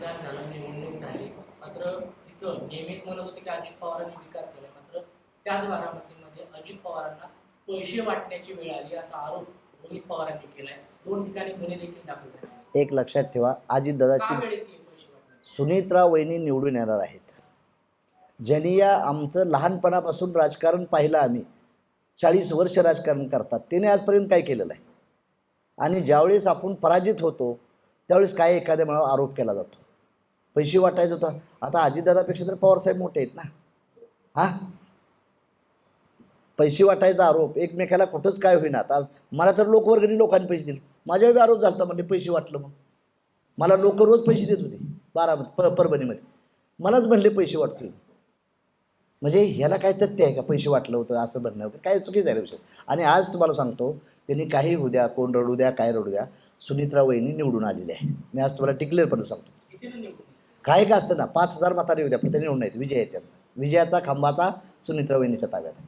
मतदान झालं निवडणूक झाली. मात्र तिथं नेहमीच म्हणत होते की अजित पवारांनी विकास केला. मात्र त्याच बारामतीमध्ये अजित पवारांना पैसे वाटण्याची वेळ आली असा आरोप रोहित पवारांनी केलाय. दोन ठिकाणी गुन्हे देखील दाखल झाले. एक लक्षात ठेवा पैसे वाटण्याची सुनित्रा वहिनी निवडून येणार आहेत. ज्यांनी या आमचं लहानपणापासून राजकारण पाहिलं आम्ही चाळीस वर्ष राजकारण करतात त्याने आजपर्यंत काय केलेलं आहे? आणि ज्यावेळेस आपण पराजित होतो त्यावेळेस काय एखाद्या मला आरोप केला जातो? पैसे वाटायचं होतं. आता अजितदादापेक्षा तर पवारसाहेब मोठे आहेत ना. हां? पैसे वाटायचा आरोप. एकमेकाला कुठंच काय होईना. आता मला तर लोकवर्गणी लोकांनी पैसे दिले. माझ्यावर आरोप झाला म्हणजे पैसे वाटलं मग मला लोक रोज पैसे देत होते बारामध्ये प परभणीमध्ये. मलाच म्हणले पैसे वाटतोय. म्हणजे ह्याला काय तथ्य आहे का पैसे वाटलं होतं असं म्हणणं होतं? काय चुकी आहे विषय? आणि आज तुम्हाला सांगतो त्यांनी काही होऊ द्या कोण रडू द्या काय रडू द्या सुनित्रा वहिनी निवडून आलेली आहे मी आज तुम्हाला टिक्लेअरपणे सांगतो. काय का असतं ना? पाच हजार म्हातारे होऊ द्या पण आहेत विजय आहे त्यांचा. विजयाचा खांबाचा सुनित्रा वहिनीच्या ताब्यात आहे.